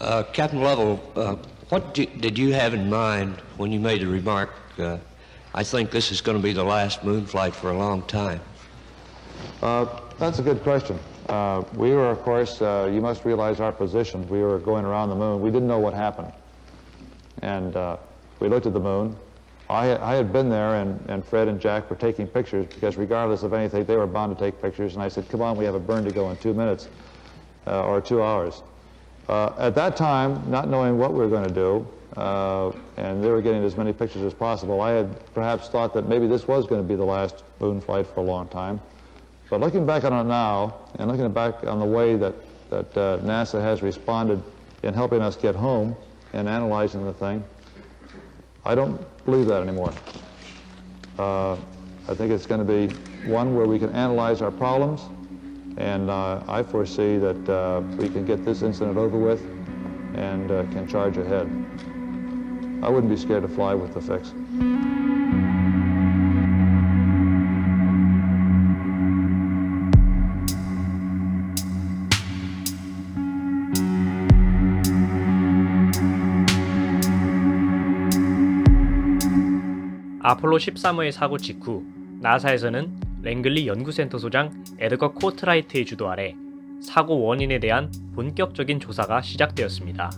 Uh, Captain Lovell, uh, what do, did you have in mind when you made the remark, uh, I think this is going to be the last moon flight for a long time? Uh, that's a good question. Uh, we were, of course, uh, you must realize our position. We were going around the moon. We didn't know what happened. And we looked at the moon. I, I had been there, and, and Fred and Jack were taking pictures because, regardless of anything, they were bound to take pictures. And I said, Come on, we have a burn to go in two minutes or two hours. Uh, at that time, not knowing what we were going to do, uh, and they were getting as many pictures as possible, I had perhaps thought that maybe this was going to be the last moon flight for a long time. But looking back on it now, and looking back on the way that, that uh, NASA has responded in helping us get home and analyzing the thing, I don't believe that anymore. Uh, I think it's going to be one where we can analyze our problems, and uh, I foresee that uh, we can get this incident over with and uh, can charge ahead. I wouldn't be scared to fly with the fix. 아폴로 13호의 사고 직후 나사에서는 랭글리 연구센터 소장 에드거 코트라이트의 주도 아래 사고 원인에 대한 본격적인 조사가 시작되었습니다.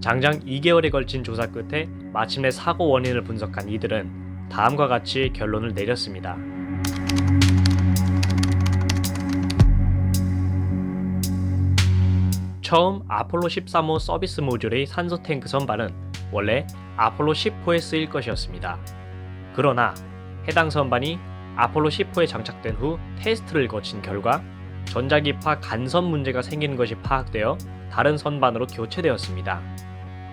장장 2개월에 걸친 조사 끝에 마침내 사고 원인을 분석한 이들은 다음과 같이 결론을 내렸습니다. 처음 아폴로 13호 서비스 모듈의 산소 탱크 선반은 원래 아폴로 10호에 쓰일 것이었습니다. 그러나 해당 선반이 아폴로 10호에 장착된 후 테스트를 거친 결과 전자기파 간섭 문제가 생기는 것이 파악되어 다른 선반으로 교체되었습니다.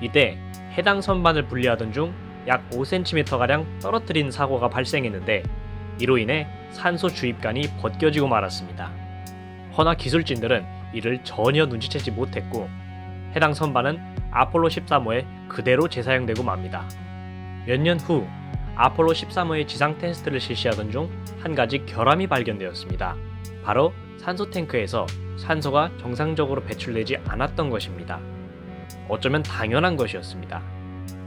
이때 해당 선반을 분리하던 중 약 5cm가량 떨어뜨린 사고가 발생했는데 이로 인해 산소 주입관이 벗겨지고 말았습니다. 허나 기술진들은 이를 전혀 눈치채지 못했고 해당 선반은 아폴로 13호에 그대로 재사용되고 맙니다. 몇 년 후 아폴로 13호의 지상 테스트를 실시하던 중 한 가지 결함이 발견되었습니다. 바로 산소 탱크에서 산소가 정상적으로 배출되지 않았던 것입니다. 어쩌면 당연한 것이었습니다.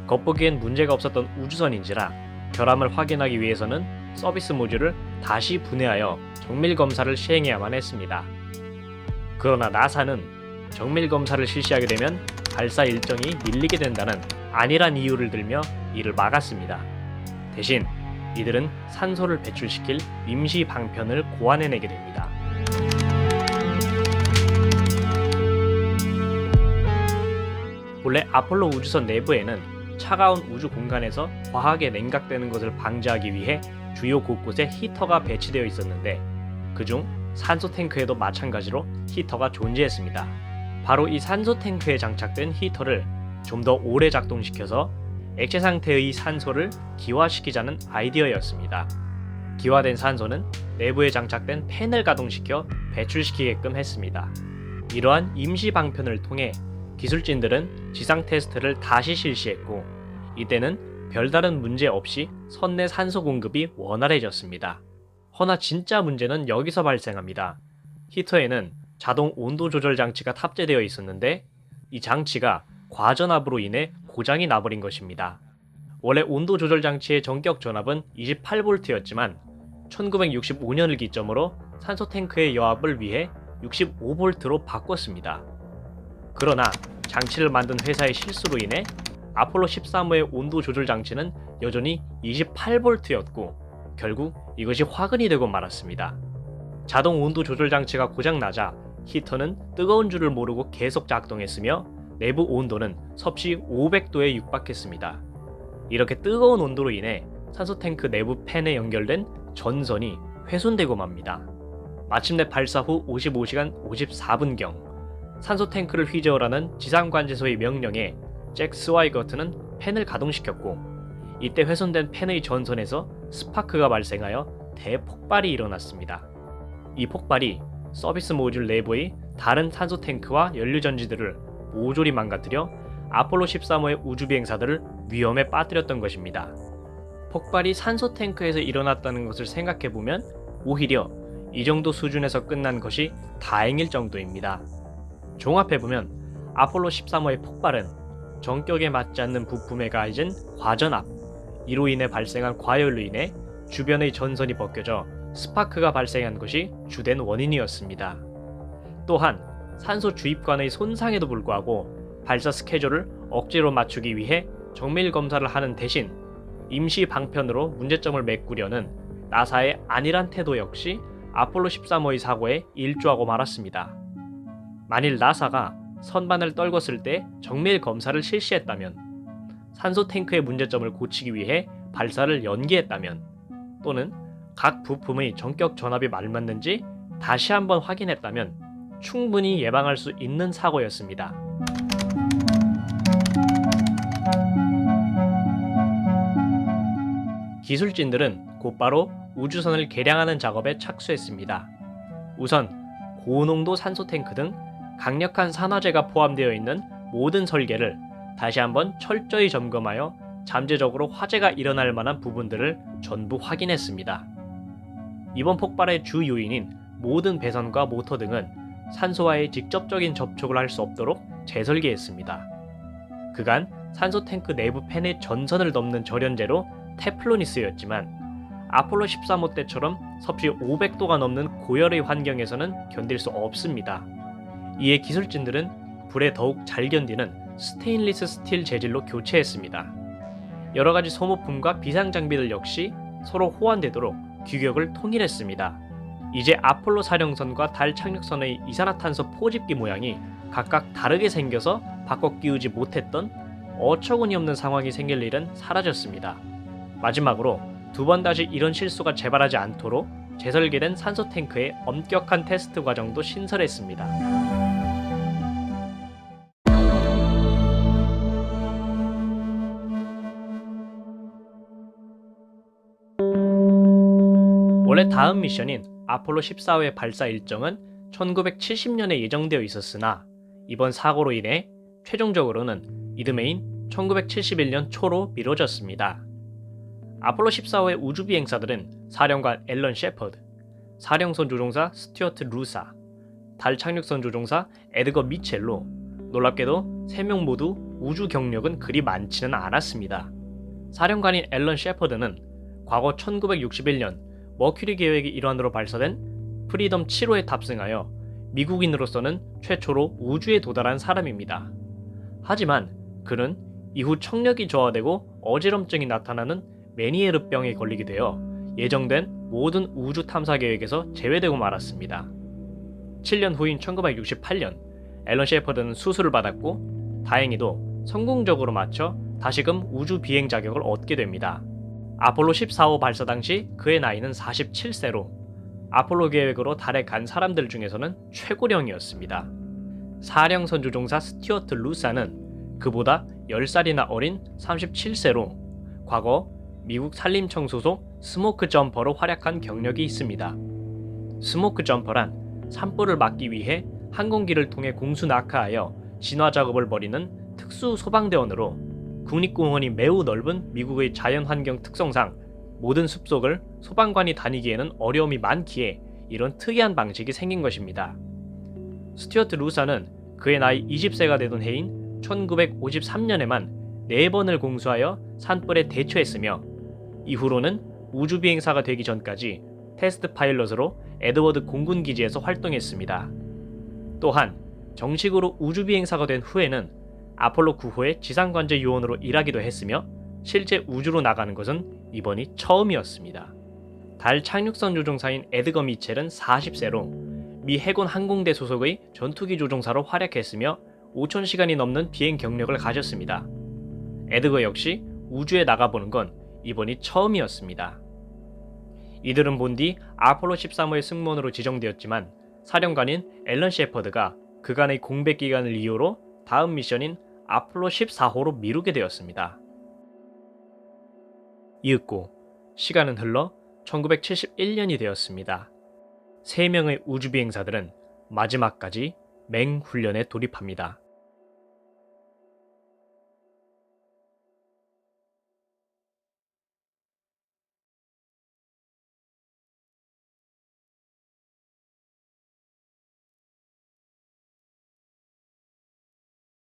겉보기엔 문제가 없었던 우주선인지라 결함을 확인하기 위해서는 서비스 모듈을 다시 분해하여 정밀 검사를 시행해야만 했습니다. 그러나 나사는 정밀 검사를 실시하게 되면 발사 일정이 밀리게 된다는 안일한 이유를 들며 이를 막았습니다. 대신 이들은 산소를 배출시킬 임시 방편을 고안해내게 됩니다. 본래 아폴로 우주선 내부에는 차가운 우주 공간에서 과하게 냉각되는 것을 방지하기 위해 주요 곳곳에 히터가 배치되어 있었는데 그중 산소 탱크에도 마찬가지로 히터가 존재했습니다. 바로 이 산소 탱크에 장착된 히터를 좀 더 오래 작동시켜서 액체 상태의 산소를 기화시키자는 아이디어였습니다. 기화된 산소는 내부에 장착된 팬을 가동시켜 배출시키게끔 했습니다. 이러한 임시 방편을 통해 기술진들은 지상 테스트를 다시 실시했고 이때는 별다른 문제 없이 선내 산소 공급이 원활해졌습니다. 허나 진짜 문제는 여기서 발생합니다. 히터에는 자동 온도 조절 장치가 탑재되어 있었는데 이 장치가 과전압으로 인해 고장이 나버린 것입니다. 원래 온도 조절 장치의 전격 전압은 28V였지만 1965년을 기점으로 산소 탱크의 여압을 위해 65V로 바꿨습니다. 그러나 장치를 만든 회사의 실수로 인해 아폴로 13호의 온도 조절 장치는 여전히 28V였고 결국 이것이 화근이 되고 말았습니다. 자동 온도 조절 장치가 고장 나자 히터는 뜨거운 줄을 모르고 계속 작동했으며 내부 온도는 섭씨 500도에 육박했습니다. 이렇게 뜨거운 온도로 인해 산소 탱크 내부 팬에 연결된 전선이 훼손되고 맙니다. 마침내 발사 후 55시간 54분경 산소 탱크를 휘저으라는 지상관제소의 명령에 잭 스와이거트는 팬을 가동시켰고 이때 훼손된 팬의 전선에서 스파크가 발생하여 대폭발이 일어났습니다. 이 폭발이 서비스 모듈 내부의 다른 산소 탱크와 연료 전지들을 모조리 망가뜨려 아폴로 13호의 우주 비행사들을 위험에 빠뜨렸던 것입니다. 폭발이 산소 탱크에서 일어났다는 것을 생각해 보면 오히려 이 정도 수준에서 끝난 것이 다행일 정도입니다. 종합해 보면 아폴로 13호의 폭발은 정격에 맞지 않는 부품에 가해진 과전압, 이로 인해 발생한 과열로 인해 주변의 전선이 벗겨져 스파크가 발생한 것이 주된 원인이었습니다. 또한 산소 주입관의 손상에도 불구하고 발사 스케줄을 억지로 맞추기 위해 정밀 검사를 하는 대신 임시 방편으로 문제점을 메꾸려는 나사의 안일한 태도 역시 아폴로 13호의 사고에 일조하고 말았습니다. 만일 나사가 선반을 떨궜을 때 정밀 검사를 실시했다면, 산소 탱크의 문제점을 고치기 위해 발사를 연기했다면, 또는 각 부품의 전격 전압이 맞는지 다시 한번 확인했다면 충분히 예방할 수 있는 사고였습니다. 기술진들은 곧바로 우주선을 개량하는 작업에 착수했습니다. 우선 고농도 산소 탱크 등 강력한 산화제가 포함되어 있는 모든 설계를 다시 한번 철저히 점검하여 잠재적으로 화재가 일어날 만한 부분들을 전부 확인했습니다. 이번 폭발의 주 요인인 모든 배선과 모터 등은 산소와의 직접적인 접촉을 할 수 없도록 재설계했습니다. 그간 산소 탱크 내부 팬의 전선을 넘는 절연제로 테플론이 쓰였지만 아폴로 13호 때처럼 섭씨 500도가 넘는 고열의 환경에서는 견딜 수 없습니다. 이에 기술진들은 불에 더욱 잘 견디는 스테인리스 스틸 재질로 교체했습니다. 여러 가지 소모품과 비상 장비들 역시 서로 호환되도록 규격을 통일했습니다. 이제 아폴로 사령선과 달 착륙선의 이산화탄소 포집기 모양이 각각 다르게 생겨서 바꿔 끼우지 못했던 어처구니 없는 상황이 생길 일은 사라졌습니다. 마지막으로 두 번 다시 이런 실수가 재발하지 않도록 재설계된 산소 탱크의 엄격한 테스트 과정도 신설했습니다. 원래 다음 미션인 아폴로 14호의 발사 일정은 1970년에 예정되어 있었으나 이번 사고로 인해 최종적으로는 이듬해인 1971년 초로 미뤄졌습니다. 아폴로 14호의 우주 비행사들은 사령관 앨런 셰퍼드, 사령선 조종사 스튜어트 루사, 달 착륙선 조종사 에드거 미첼로 놀랍게도 3명 모두 우주 경력은 그리 많지는 않았습니다. 사령관인 앨런 셰퍼드는 과거 1961년 머큐리 계획의 일환으로 발사된 프리덤 7호에 탑승하여 미국인으로서는 최초로 우주에 도달한 사람입니다. 하지만 그는 이후 청력이 저하되고 어지럼증이 나타나는 메니에르병에 걸리게 되어 예정된 모든 우주 탐사 계획에서 제외되고 말았습니다. 7년 후인 1968년 앨런 셰퍼드는 수술을 받았고 다행히도 성공적으로 마쳐 다시금 우주 비행 자격을 얻게 됩니다. 아폴로 14호 발사 당시 그의 나이는 47세로 아폴로 계획으로 달에 간 사람들 중에서는 최고령이었습니다. 사령 선 조종사 스튜어트 루사는 그보다 10살이나 어린 37세로 과거 미국 산림청 소속 스모크 점퍼로 활약한 경력이 있습니다. 스모크 점퍼란 산불을 막기 위해 항공기를 통해 공수 낙하하여 진화 작업을 벌이는 특수 소방대원으로 국립공원이 매우 넓은 미국의 자연환경 특성상 모든 숲속을 소방관이 다니기에는 어려움이 많기에 이런 특이한 방식이 생긴 것입니다. 스튜어트 루사는 그의 나이 20세가 되던 해인 1953년에만 4번을 공수하여 산불에 대처했으며 이후로는 우주 비행사가 되기 전까지 테스트 파일럿으로 에드워드 공군 기지에서 활동했습니다. 또한 정식으로 우주 비행사가 된 후에는 아폴로 9호의 지상관제 요원으로 일하기도 했으며 실제 우주로 나가는 것은 이번이 처음이었습니다. 달 착륙선 조종사인 에드거 미첼은 40세로 미 해군 항공대 소속의 전투기 조종사로 활약했으며 5,000시간이 넘는 비행 경력을 가졌습니다. 에드거 역시 우주에 나가보는 건 이번이 처음이었습니다. 이들은 본 뒤 아폴로 13호의 승무원으로 지정되었지만 사령관인 앨런 셰퍼드가 그간의 공백 기간을 이유로 다음 미션인 아폴로 14호로 미루게 되었습니다. 이윽고 시간은 흘러 1971년이 되었습니다. 3명의 우주 비행사들은 마지막까지 맹훈련에 돌입합니다.